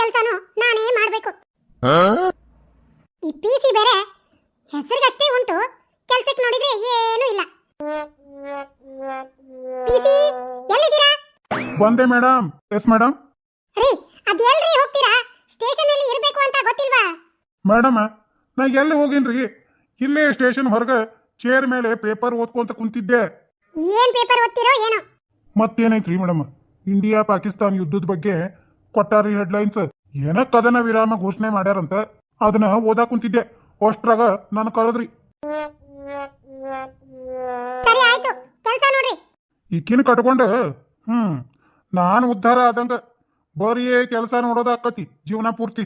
ಕೆಲಸನೂ ನಾನೇ ಮಾಡ್ಬೇಕು. ಈ ಪಿ ಸಿ ಬೇರೆ ಹೆಸರಿಗಷ್ಟೇ ಉಂಟು. ಕೆಲ್ಸಕ್ಕೆ ನೋಡಿದ್ರೆ ಏನೂ ಇಲ್ಲ. ಪಿಸಿ ಎಲ್ಲಿದ್ದೀರಾ? ಬಂದೆ ಮೇಡಮ್ ಎಸ್ ಮೇಡಮ್ ರೀ ಅದ್ ಎಲ್ರಿ ಹೋಗ್ತೀರಾ? ಸ್ಟೇಷನ್ ಅಲ್ಲಿ ಇರ್ಬೇಕು ಅಂತ ಗೊತ್ತಿಲ್ವಾ? ಮೇಡಮ್ ನಾ ಎಲ್ಲಿ ಹೋಗಿನ್ರಿ? ಇಲ್ಲೇ ಸ್ಟೇಷನ್ ಹೊರಗೆ ಚೇರ್ ಮೇಲೆ ಪೇಪರ್ ಓದ್ಕೊಂತ ಕುಂತಿದ್ದೆ. ಏನ್ ಪೇಪರ್ ಓದ್ತಿರೋ ಏನೋ? ಮತ್ತೇನೈತ್ರಿ ಮೇಡಮ್? ಇಂಡಿಯಾ ಪಾಕಿಸ್ತಾನ್ ಯುದ್ಧದ ಬಗ್ಗೆ ಕೊಟ್ಟಾರಿ ಹೆಡ್ಲೈನ್ಸ್ ಏನ ಕದನ ವಿರಾಮ ಘೋಷಣೆ ಮಾಡ್ಯಾರಂತ ಅದನ್ನ ಓದಾಕ್ ಕುಂತಿದ್ದೆ. ಅಷ್ಟ್ರಾಗ ನಾನು ಕರೆದ್ರಿ. ಸರಿ ಆಯ್ತು ಕೆಲಸ ನೋಡ್ರಿ. ಈಕಿನ ಕಟ್ಕೊಂಡ ಹ್ಮ್ ನಾನು ಉದ್ಧಾರ ಆದಂಗ. ಬರೀ ಕೆಲಸ ನೋಡೋದಾಕತಿ ಜೀವನ ಪೂರ್ತಿ.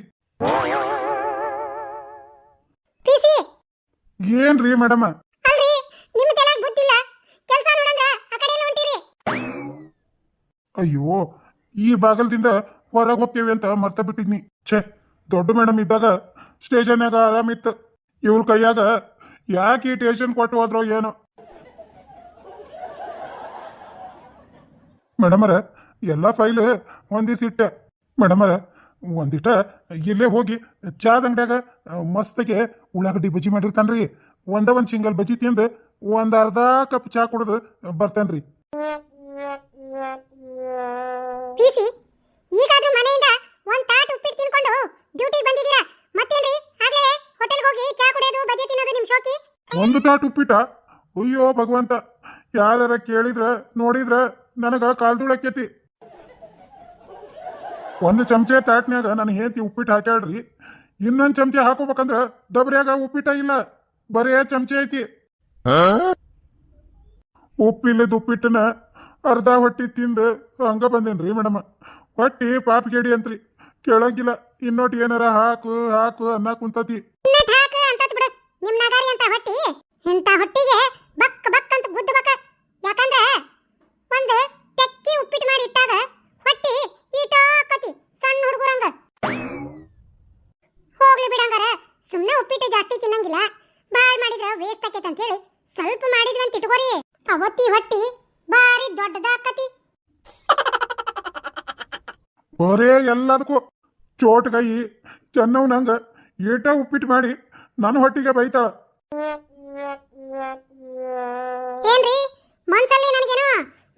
ಏನ್ರಿ ಮೇಡಮ್? ಅಯ್ಯೋ ಈ ಬಾಗಲದಿಂದ ಹೊರಗೆ ಹೋಗ್ತೀವಿ ಅಂತ ಮರ್ತ ಬಿಟ್ಟಿದ್ನಿ. ಛೇ, ದೊಡ್ಡ ಮೇಡಮ್ ಇದ್ದಾಗ ಸ್ಟೇಷನ್ಯಾಗ ಆರಾಮಿತ್ತು ಇವ್ರ ಕೈಯಾಗ ಯಾಕೆ ಈ ಟೇಷನ್ ಕೊಟ್ಟು ಹೋದ್ರೋ ಏನೋ. ಮೇಡಮರ, ಎಲ್ಲ ಫೈಲ್ ಒಂದಿಸಿಟ್ಟೆ ಮೇಡಮರ, ಒಂದಿಟ ಇಲ್ಲೇ ಹೋಗಿ ಚಾದ ಅಂಗಡ್ಯಾಗ ಮಸ್ತಿಗೆ ಉಳ್ಳಾಗಡ್ಡಿ ಬಜ್ಜಿ ಮಾಡಿರ್ತಾನ್ರಿ. ಒಂದ ಒಂದು ಸಿಂಗಲ್ ಬಜ್ಜಿ ತಿಂದು ಒಂದು ಅರ್ಧ ಕಪ್ ಚಾ ಕುಡಿದು ಬರ್ತಾನ್ರಿ. ಒಂದು ತಾಟ್ ಉಪ್ಪಿಟ ಅಯ್ಯೋ ಭಗವಂತ ಯಾರ ಕೇಳಿದ್ರ ನೋಡಿದ್ರ ನನಗ ಕಾಲ್ದುಳಕ್ಕೇತಿ ಒಂದು ಚಮಚೆ ತಾಟ್ನ್ಯಾಗ ನನ್ನ ಹೇಂತಿ ಉಪ್ಪಿಟ್ಟು ಹಾಕ್ಯಾಳ್ರಿ. ಇನ್ನೊಂದು ಚಮಚೆ ಹಾಕೋಬೇಕಂದ್ರ ಡಬ್ರ್ಯಾಗ ಉಪ್ಪಿಟ ಇಲ್ಲ. ಬರೇ ಚಮಚೆ ಐತಿ. ಉಪ್ಪಿಲ್ಲದ ಉಪ್ಪಿಟ್ಟನ ಅರ್ಧ ಹೊಟ್ಟಿ ತಿಂದು ಹಂಗ ಬಂದೇನ್ರಿ ಮೇಡಮ್. ಹೊಟ್ಟಿ ಪಾಪ ಗೇಡಿ ಅಂತ್ರಿ. ಕೇಳಂಗಿಲ್ಲ ಇನ್ನೊಟ್ಟು ಏನಾರ ಹಾಕು ಹಾಕು ಅನ್ನ ಕುಂತತಿ ಇನ್ನಟ್ ಹಾಕ ಅಂತತ್ ಬಿಡು ನಿಮ್ ನಗಾರಿ ಅಂತ ಹೊಟ್ಟಿ ಇಂತ ಹೊಟ್ಟಿಗೆ ಬಕ್ ಬಕ್ ಅಂತ ಗುದ್ದ ಬಕ. ಯಾಕಂದ್ರೆ ಒಂದು ತೆಕ್ಕಿ ಉಪ್ಪಿಟ್ಟು ಮಾಡಿ ಇಟ್ಟಾಗ ಹೊಟ್ಟಿ ಈಟಾಕತಿ, ಸಣ್ಣ ಹುಡುಗರಂಗ. ಹೋಗ್ಲಿ ಬಿಡಂಗಾರ ಸುಮ್ಮನೆ ಉಪ್ಪಿಟ್ಟು ಜಾಸ್ತಿ ತಿನ್ನಂಗಿಲ್ಲ. ಬಾಳ್ ಮಾಡಿದ್ರ ವೇಸ್ಟ್ ಆಕೈತೆ ಅಂತ ಹೇಳಿ ಸ್ವಲ್ಪ ಮಾಡಿದ್ವಿ ಅಂತ ಇಟ್ಕೋರಿ. ಅವತ್ತಿ ಹೊಟ್ಟಿ ಬಾರಿ ದೊಡ್ಡದಾಕತಿ. ಬರೇ ಎಲ್ಲದಕ್ಕೂ ಚೋಟ್ ಕೈ ಚೆನ್ನವ್ ಏಟ ಉಪ್ಪಿಟ್ಟು ಮಾಡಿ ನನ್ನ ಹೊಟ್ಟಿಗೆ ಬೈತಾಳ. ಏನ್ರಿ? ಮನ್ಸಲ್ಲಿ ನನಗೇನೋ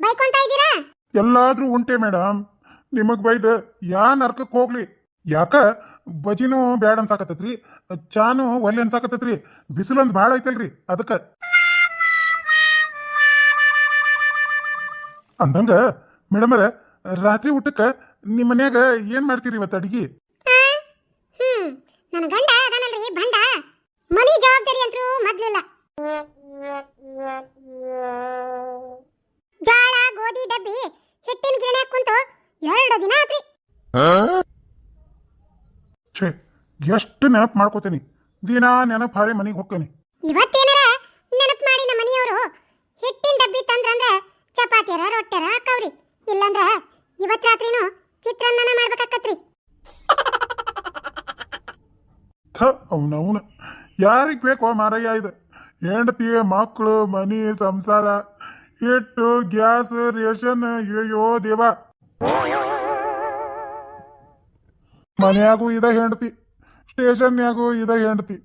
ಬೈಕೊಂತ ಇದ್ದೀರಾ? ಎಲ್ಲಾದ್ರೂ ಉಂಟೆ ಮೇಡಮ್. ನಿಮಗ್ ಬೈದ ಯಾ ನರ್ಕಕ್ಕೆ ಹೋಗ್ಲಿ. ಯಾಕ? ಬಜಿನೂ ಬ್ಯಾಡ ಅನ್ಸಾಕತ್ತೈತ್ರಿ. ಚಾನು ಒಲ್ಲೆ ಅನ್ಸಾಕತ್ತೈತ್ರಿ. ಬಿಸಿಲೊಂದು ಭಾಳ ಐತಲ್ರಿ. ಅದಕ್ಕ. ಅಂದಂಗ ಮೇಡಮರ ರಾತ್ರಿ ಊಟಕ್ಕೆ ನಿಮ್ಮ ಮನ್ಯಾಗ ಏನ್ ಮಾಡ್ತೀರಿ ಇವತ್ತು ಅಡಿಗೆ? ಹ್ಮ್. ನನ್ನ ಗಂಡ ಅದಾನಲ್ರಿ ಬಂಡ ಮನಿ ಜವಾಬ್ದಾರಿ ಅಂತೂ ಮೊದ್ಲಿಲ್ಲ. ಜೋಳ ಗೋಧಿ ಡಬ್ಬಿ ಹಿಟ್ಟಿನ ಗಿರಣಿ ಕುಂತು ಎರಡು ದಿನ ಆತ್ರಿ. ಛೇ ಎಷ್ಟು ನೆನಪು ಮಾಡ್ಕೋತೀನಿ. ದಿನ ನೆನಪು ಹಾರಿ ಮನೆಗೆ ಹೋಗ್ತೇನೆ. ಇವತ್ತೇನಾರ ನೆನಪು ಮಾಡಿ ನಮ್ಮ ಮನೆಯವರು ಹಿಟ್ಟಿನ ಡಬ್ಬಿ ತಂದ್ರಂದ್ರ ಚಪಾತಿಯರ ರೊಟ್ಟೆರ ಹಾಕವ್ರಿ. ಇಲ್ಲಂದ್ರ ಇವತ್ ರಾತ್ರಿನೂ ಚಿತ್ರಾನ್ನ ಮಾಡ್ಬೇಕಾಕತ್ರಿ. ಥ ಅವನವನು. ಯಾರಿಗೆ ಬೇಕೋ ಮಾರಯ್ಯ ಇದು. ಹೆಂಡತಿ ಮಕ್ಕಳು ಮನಿ ಸಂಸಾರ. ಹಿಟ್ಟು ಗ್ಯಾಸ್ ರೇಷನ್ ಅಯ್ಯೋ ದೇವ. ಮನೆಯಾಗೂ ಇದ ಹೆಂಡತಿ ಸ್ಟೇಷನ್ಯಾಗೂ ಇದ ಹೆಂಡತಿ.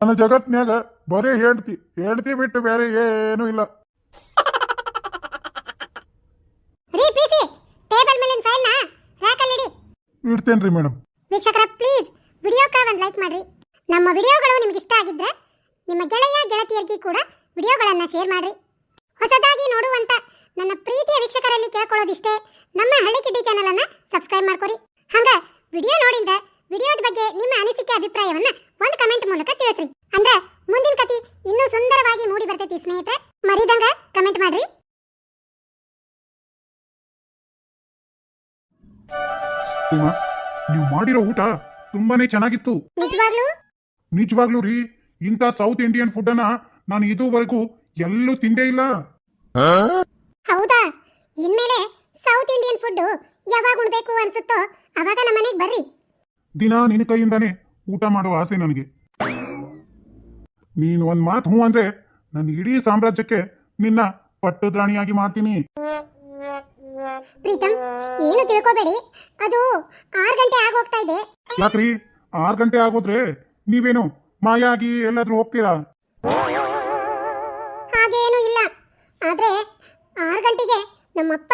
ನನ್ನ ಜಗತ್ನ್ಯಾಗ ಬರೀ ಹೆಂಡತಿ ಹೆಂಡತಿ ಬಿಟ್ಟು ಬೇರೆ ಏನೂ ಇಲ್ಲ. ಇಡ್ತೇನ್ರಿ ಮೇಡಮ್ ವೀಕ್ಷಕರ ಪ್ಲೀಸ್ ವಿಡಿಯೋಕ್ಕೆ ಒಂದು ಲೈಕ್ ಮಾಡ್ರಿ. ನಮ್ಮ ವಿಡಿಯೋಗಳು ನಿಮಗೆ ಇಷ್ಟ ಆಗಿದ್ರೆ ನಿಮ್ಮ ಗೆಳೆಯ ಗೆಳತಿಯರಿಗೆ ಕೂಡ ವಿಡಿಯೋಗಳನ್ನು ಶೇರ್ ಮಾಡಿರಿ. ಹೊಸದಾಗಿ ನೋಡುವಂತ ನನ್ನ ಪ್ರೀತಿಯ ವೀಕ್ಷಕರಲ್ಲಿ ಕೇಳ್ಕೊಳ್ಳೋದಿಷ್ಟೇ ನಮ್ಮ ಹಳ್ಳಿ ಕಿಡ್ಡಿ ಚಾನಲನ್ನು ಸಬ್ಸ್ಕ್ರೈಬ್ ಮಾಡ್ಕೊರಿ. ಹಂಗೆ ವಿಡಿಯೋ ನೋಡಿಂದ ವಿಡಿಯೋದ ಬಗ್ಗೆ ನಿಮ್ಮ ಅನಿಸಿಕೆ ಅಭಿಪ್ರಾಯವನ್ನ ಒಂದು ಕಮೆಂಟ್ ಮೂಲಕ ತಿಳಿಸ್ರಿ. ಅಂದ್ರೆ ಮುಂದಿನ ಕತಿ ಇನ್ನೂ ಸುಂದರವಾಗಿ ಮೂಡಿ ಬರ್ತೈತಿ ಸ್ನೇಹಿತರೆ ಮರಿದಂಗ ಕಮೆಂಟ್ ಮಾಡ್ರಿ. ನೀವು ಮಾಡಿರೋ ಊಟ ತುಂಬಾನೇ ಚೆನ್ನಾಗಿತ್ತು. ನಿಜವಾಗ್ಲೂ? ನಿಜವಾಗ್ಲೂ ರೀ ಇಂಥ ಸೌತ್ ಇಂಡಿಯನ್ ಫುಡ್ ಅನ್ನ ನಾನು ಇದುವರೆಗೂ ಎಲ್ಲೂ ತಿಂದೇ ಇಲ್ಲ. ಹೌದಾ? ಇನ್ಮೇಲೆ ಸೌತ್ ಇಂಡಿಯನ್ ಫುಡ್ ಯಾವಾಗ ಉಣ್ಬೇಕು ಅನ್ಸುತ್ತೋ ಅವಾಗ ನಮ್ಮ ಮನೆಗೆ ಬರ್ರಿ. ದಿನ ನಿನ್ನ ಕೈಯಿಂದಾನೆ ಊಟ ಮಾಡೋ ಆಸೆ ನನಗೆ. ನೀನು ಒಂದ್ ಮಾತು ಹ್ಞೂ ಅಂದ್ರೆ ನನ್ನ ಇಡೀ ಸಾಮ್ರಾಜ್ಯಕ್ಕೆ ನಿನ್ನ ಪಟ್ಟದ್ರಾಣಿಯಾಗಿ ಮಾಡ್ತೀನಿ. ಪ್ರೀತಮ್ ಏನು ತಿಳ್ಕೋಬೇಡಿ. ಅದು ಆರು ಗಂಟೆ ಆಗೋಗ್ತಾ ಇದೆ. ಯಾಕ್ರಿ? ಆರು ಗಂಟೆ ಆಗೋದ್ರೆ ನೀವೇನು ಮಾಯಾಗಿ ಎಲ್ಲಾದ್ರೂ ಹೋಗ್ತೀರಾ? ಹಾಗೇನೂ ಇಲ್ಲ. ಆದ್ರೆ ಆರು ಗಂಟೆಗೆ ನಮ್ಮಪ್ಪ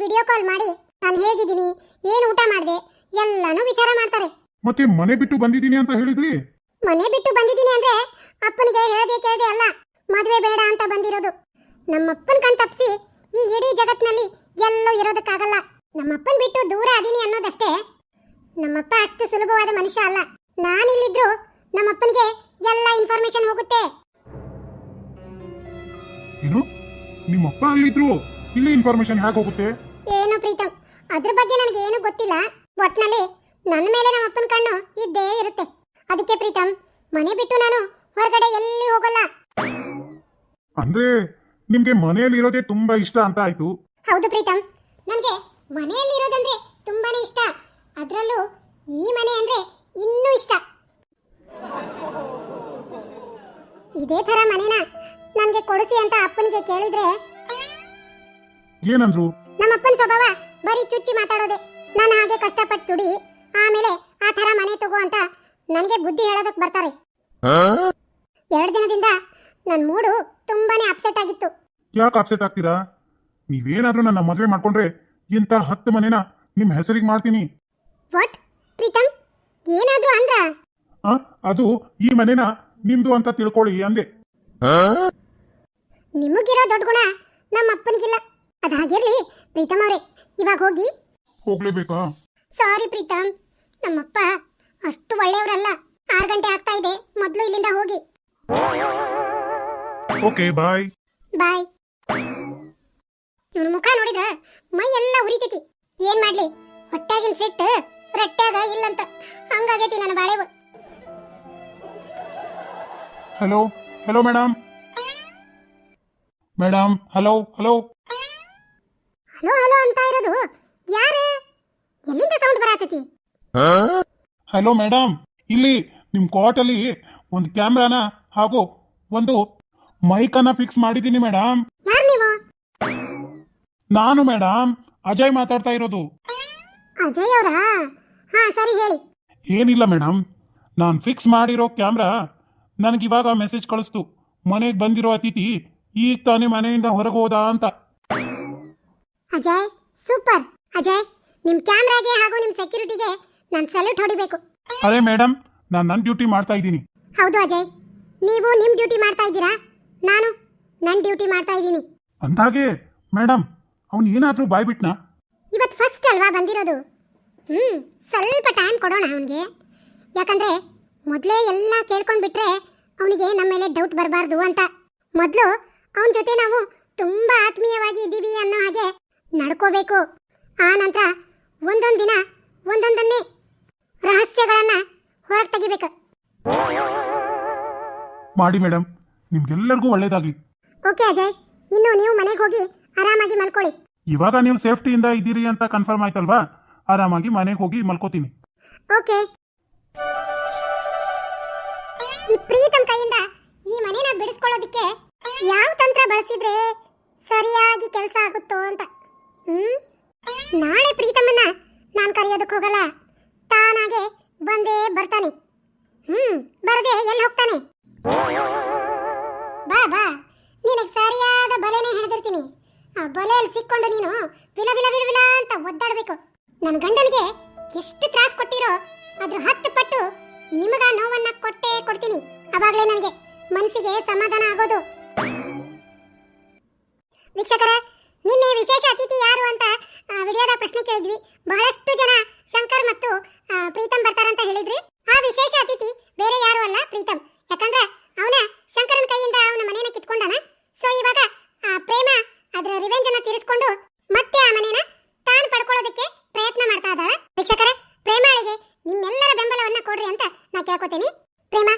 ವಿಡಿಯೋ ಕಾಲ್ ಮಾಡಿ ನಾನು ಹೇಗಿದ್ದೀನಿ? ಏನು ಊಟ ಮಾಡಿದೆ? ಎಲ್ಲಾನು ವಿಚಾರ ಮಾಡ್ತಾರೆ. ಮತ್ತೆ ಮನೆ ಬಿಟ್ಟು ಬಂದಿದ್ದೀನಿ ಅಂತ ಹೇಳಿದ್ರಿ? ಮನೆ ಬಿಟ್ಟು ಬಂದಿದ್ದೀನಿ ಅಂದ್ರೆ ಅಪ್ಪನಿಗೆ ಹೇಳದೆ ಕೇಳದೆ ಅಲ್ಲ. ಮದುವೆ ಬೇಡ ಅಂತ ಬಂದಿರೋದು. ನಮ್ಮಪ್ಪನ ಕಣ್ ತಪ್ಪಿಸಿ ಈ ಇಡೀ ಜಗತ್ನಲ್ಲಿ ಎಲ್ಲೂ ಇರೋದಕ್ಕಾಗಲ್ಲ. ನಮ್ಮಪ್ಪನ ಬಿಟ್ಟು ದೂರ ಅದೀನಿ ಅನ್ನೋದಷ್ಟೇ. ನಮ್ಮಪ್ಪ ಅಷ್ಟು ಸುಲಭವಾದ ಮನುಷ್ಯ ಅಲ್ಲ. ನಾನಿಲ್ಲಿದ್ರು ನಮ್ಮಪ್ಪನಿಗೆ ಎಲ್ಲ ಇನ್ಫಾರ್ಮೇಶನ್ ಹೋಗುತ್ತೆ. ಏನು? ನಿಮ್ಮಪ್ಪ ಅಲ್ಲಿದ್ರು ಇಲ್ಲಿ ಇನ್ಫಾರ್ಮೇಶನ್ ಹೇಗೆ ಹೋಗುತ್ತೆ? ಏನು ಪ್ರೀತಮ್ ಅದ್ರ ಬಗ್ಗೆ ನನಗೆ ಏನು ಗೊತ್ತಿಲ್ಲ. ಒಟ್ನಲ್ಲಿ ನನ್ನ ಮೇಲೆ ನಮ್ಮ ಅಪ್ಪನ ಕಣ್ಣು ಇದ್ದೇ ಇರುತ್ತೆ. ಅದಕ್ಕೆ ಪ್ರೀತಮ್ ಮನೆ ಬಿಟ್ಟು ನಾನು ಹೊರಗಡೆ ಎಲ್ಲಿ ಹೋಗಲ್ಲ? ಅಂದ್ರೆ ನಿಮ್ಗೆ ಮನೆಯಲ್ಲಿ ಇರೋದೇ ತುಂಬಾ ಇಷ್ಟ ಅಂತ ಆಯ್ತು? ಹೌದು ಪ್ರೀತಮ್ ನನಗೆ ಮನೆಯಲ್ಲಿ ಇರೋದಂದ್ರೆ ತುಂಬಾನೇ ಇಷ್ಟ. ಅದರಲ್ಲೂ ಈ ಮನೆ ಅಂದ್ರೆ ಇನ್ನೂ ಇಷ್ಟ. ಇದೇ ತರ ಮನೆನ? ನನಗೆ ಕೊಡಿಸಿ ಅಂತ ಅಪ್ಪನಿಗೆ ಕೇಳಿದ್ರೆ? ಏನಂದ್ರು? ನಮ್ಮಪ್ಪನ ಸ್ವಭಾವ ಬರೀ ಚುಚ್ಚಿ ಮಾತಾಡೋದೆ. ನಾನು ಹಾಗೆ ಕಷ್ಟಪಟ್ಟು ದುಡಿ ಆಮೇಲೆ ಆ ತರ ಮನೆ ತಗೋ ಅಂತ ನನಗೆ ಬುದ್ಧಿ ಹೇಳೋದಕ್ಕೆ ಬರ್ತಾರೆ. ಎರಡು ದಿನದಿಂದ ನನ್ನ ಮೂಡು ತುಂಬಾನೇ ಅಪ್ಸೆಟ್ ಆಗಿತ್ತು. ಯಾಕೆ ಅಪ್ಸೆಟ್ ಆಗ್ತೀರಾ? ನೀವೇನಾದ್ರೂ ನನ್ನ ಮದುವೆ ಮಾಡ್ಕೊಂಡ್ರೆ ಇಂಥ ಹತ್ತು ಮನೆನ ನಿಮ್ಮ ಹೆಸರಿಗೆ ಮಾಡ್ತೀನಿ. ವಾಟ್ ಪ್ರೀತಮ್ ಏನಾದ್ರೂ ಅಂದ್ರ? ಆ ಅದು ಈ ಮನೆನ ನಿಮ್ದು ಅಂತ ತಿಳ್ಕೊಳ್ಳಿ ಅಂದೆ. ನಿಮಗಿರೋ ದೊಡ್ಡ ಗುಣ ನಮ್ಮ ಅಪ್ಪನಿಗಿಲ್ಲ. ಅದಾಗಿರ್ಲಿ ಹಾಗಿರ್ಲಿ ಪ್ರೀತಮ್ ಅವ್ರೆ ಇವಾಗ ಹೋಗಿ. ಹೋಗ್ಲೇಬೇಕಾ? ಸಾರಿ ಪ್ರೀತಮ್ ನಮ್ಮಪ್ಪ ಅಷ್ಟು ಒಳ್ಳೆಯವರಲ್ಲ. ಆರು ಗಂಟೆ ಆಗ್ತಾ ಇದೆ ಮೊದಲು ಇಲ್ಲಿಂದ ಹೋಗಿ. Okay bye. ಬಾಯ್. ಇವನ ಮುಖ ನೋಡಿದ್ರ ಮೈ ಎಲ್ಲ ಉರಿತೈತಿ. ಏನ್ ಮಾಡ್ಲಿ? ಹೊಟ್ಟೆಗಿನ್ ಸಿಟ್ಟು ರಟ್ಟ್ಯಾಗ ಇಲ್ಲಂತ. ಹಂಗಾಗೈತಿ ನನ್ನ ಬಾಳೆವು. Hello hello madam madam hello hello hello hello ಅಂತ ಇರೋದು. ಯಾರು? ಎಲ್ಲಿಂದ ಸೌಂಡ್ ಬರಾತೈತಿ? ಹಲೋ ಮೇಡಮ್ ಇಲ್ಲಿ ನಿಮ್ಮ ಕ್ವಾರ್ಟಲ್ಲಿ ಒಂದು ಕ್ಯಾಮ್ರಾನ ಹಾಗೂ ಒಂದು ಮೈಕನ್ನ ಫಿಕ್ಸ್ ಮಾಡಿದ್ದೀನಿ ಮೇಡಮ್ ಯಾರು ನೀವು? ನಾನು ಮೇಡಮ್ ಅಜಯ್ ಮಾತಾಡ್ತಾ ಇರೋದು. ಅಜಯ್ ಅವರಾ? ಹಾ ಸರಿ ಹೇಳಿ. ಏನಿಲ್ಲ ಮೇಡಮ್ ನಾನು ಫಿಕ್ಸ್ ಮಾಡಿರೋ ಕ್ಯಾಮ್ರಾ ನನಗಿವಾಗ ಮೆಸೇಜ್ ಕಳಿಸ್ತು. ಮನೆಗೆ ಬಂದಿರೋ ಅತಿಥಿ ಈಗ ತಾನೇ ಮನೆಯಿಂದ ಹೊರಗೆ ಹೋದ ಅಂತ. ಅಜಯ್ ಸೂಪರ್. ಅಜಯ್ ನಿಮ್ ಕ್ಯಾಮ್ರಾಗೆ ಹಾಗೂ ನಿಮ್ ಸೆಕ್ಯೂರಿಟಿಗೆ ನಾನು ಸಲ್ಯೂಟ್ ಹೊಡಿಬೇಕು. ಅದೇ ಮೇಡಮ್ ನಾನು ನನ್ನ ಡ್ಯೂಟಿ ಮಾಡ್ತಾ ಇದ್ದೀನಿ. ಹೌದು ಅಜಯ್. ನೀವು ನಿಮ್ ಡ್ಯೂಟಿ ಮಾಡ್ತಾ ಇದ್ದೀರಾ? ನಾನು ನನ್ನ ಡ್ಯೂಟಿ ಮಾಡ್ತಾ ಇದ್ದೀನಿ. ಅಂದಾಗೆ ಮೇಡಮ್ ಅವನು ಏನಾದರೂ ಬಾಯ್ಬಿಟ್ನಾ? ಇವತ್ತು ಫಸ್ಟ್ ಅಲ್ವಾ ಬಂದಿರೋದು? ಹ್ಮ್ ಸ್ವಲ್ಪ ಟೈಮ್ ಕೊಡೋಣ ಅವನಿಗೆ. ಯಾಕಂದರೆ ಮೊದಲೇ ಎಲ್ಲ ಕೇಳ್ಕೊಂಡ್ಬಿಟ್ರೆ ಅವನಿಗೆ ನಮ್ಮ ಮೇಲೆ ಡೌಟ್ ಬರಬಾರ್ದು ಅಂತ. ಮೊದಲು ಅವನ ಜೊತೆ ನಾವು ತುಂಬ ಆತ್ಮೀಯವಾಗಿ ಇದ್ದೀವಿ ಅನ್ನೋ ಹಾಗೆ ನಡ್ಕೋಬೇಕು. ಆ ನಂತರ ಒಂದೊಂದು ದಿನ ಒಂದೊಂದನ್ನೇ ರಹಸ್ಯಗಳನ್ನು ಹೊರಗೆ ತೆಗಿಬೇಕು. ಮಾಡಿ ಮೇಡಮ್ ನಿಮ್ಗೆಲ್ಲರಿಗೂ ಒಳ್ಳೇದಾಗ್ಲಿ. ಓಕೆ ಅಜಯ್ ಇನ್ನು ನೀವು ಮನೆಗೆ ಹೋಗಿ ಆರಾಮಾಗಿ ಮಲ್ಕೊಳ್ಳಿ. ಇವಾಗ ನೀವು ಸೇಫ್ಟಿಯಿಂದ ಇದ್ದೀರಿ ಅಂತ ಕನ್ಫರ್ಮ್ ಆಯ್ತಲ್ವಾ? ಆರಾಮಾಗಿ ಮನೆಗೆ ಹೋಗಿ ಮಲ್ಕೋತೀನಿ. ಓಕೆ. ಈ ಪ್ರೀತಮ್ ಕೈಯಿಂದ ಈ ಮನೆನ ಬಿಡಿಸ್ಕೊಳ್ಳೋದಿಕ್ಕೆ ಯಾವ ತಂತ್ರ ಬಳಸಿದ್ರೆ ಸರಿಯಾಗಿ ಕೆಲಸ ಆಗುತ್ತೋ ಅಂತ. ನಾಳೆ ಪ್ರೀತಮನ್ನ ನಾನು ಕರೆಯೋದಕ್ಕೆ ಹೋಗಲ್ಲ. ತಾನಾಗೆ ಬಂದೇ ಬರ್ತಾನೆ. ಹ್ಮ್, ಬರದೆ ಎಲ್ಲಿ ಹೋಗ್ತಾನೆ? ಬಾ ಬಾ. ನಿನಗೆ ಸರಿಯಾದ ಬಲೆನೇ ಹಿಡಿದಿರ್ತೀನಿ. ಆ ಬಲೆಯಲ್ಲಿ ಸಿಕ್ಕೊಂಡು ನೀನು ವಿಲ ವಿಲ ವಿಲ ವಿಲ ಅಂತ ಒದ್ದಾಡಬೇಕು. ನನ್ನ ಗಂಡನಿಗೆ ಎಷ್ಟು ತ್ರಾಸ್ ಕೊಟ್ಟಿರೋ ಅದ್ರ ಹತ್ತು ಪಟ್ಟು ನಿಮಗ ನೋವನ್ನ ಕೊಟ್ಟೇ ಕೊಡ್ತೀನಿ. ಅವಾಗಲೇ ನನಗೆ ಮನಸ್ಸಿಗೆ ಸಮಾಧಾನ ಆಗೋದು. ವೀಕ್ಷಕರ, ನಿನ್ನೆ ವಿಶೇಷ ಅತಿಥಿ ಯಾರು ಅಂತ ವಿಡಿಯೋದ ಪ್ರಶ್ನೆ ಕೇಳಿದ್ವಿ. ಬಹಳಷ್ಟು ಕೇಳ್ಕೊತೀನಿ ಪ್ರೇಮ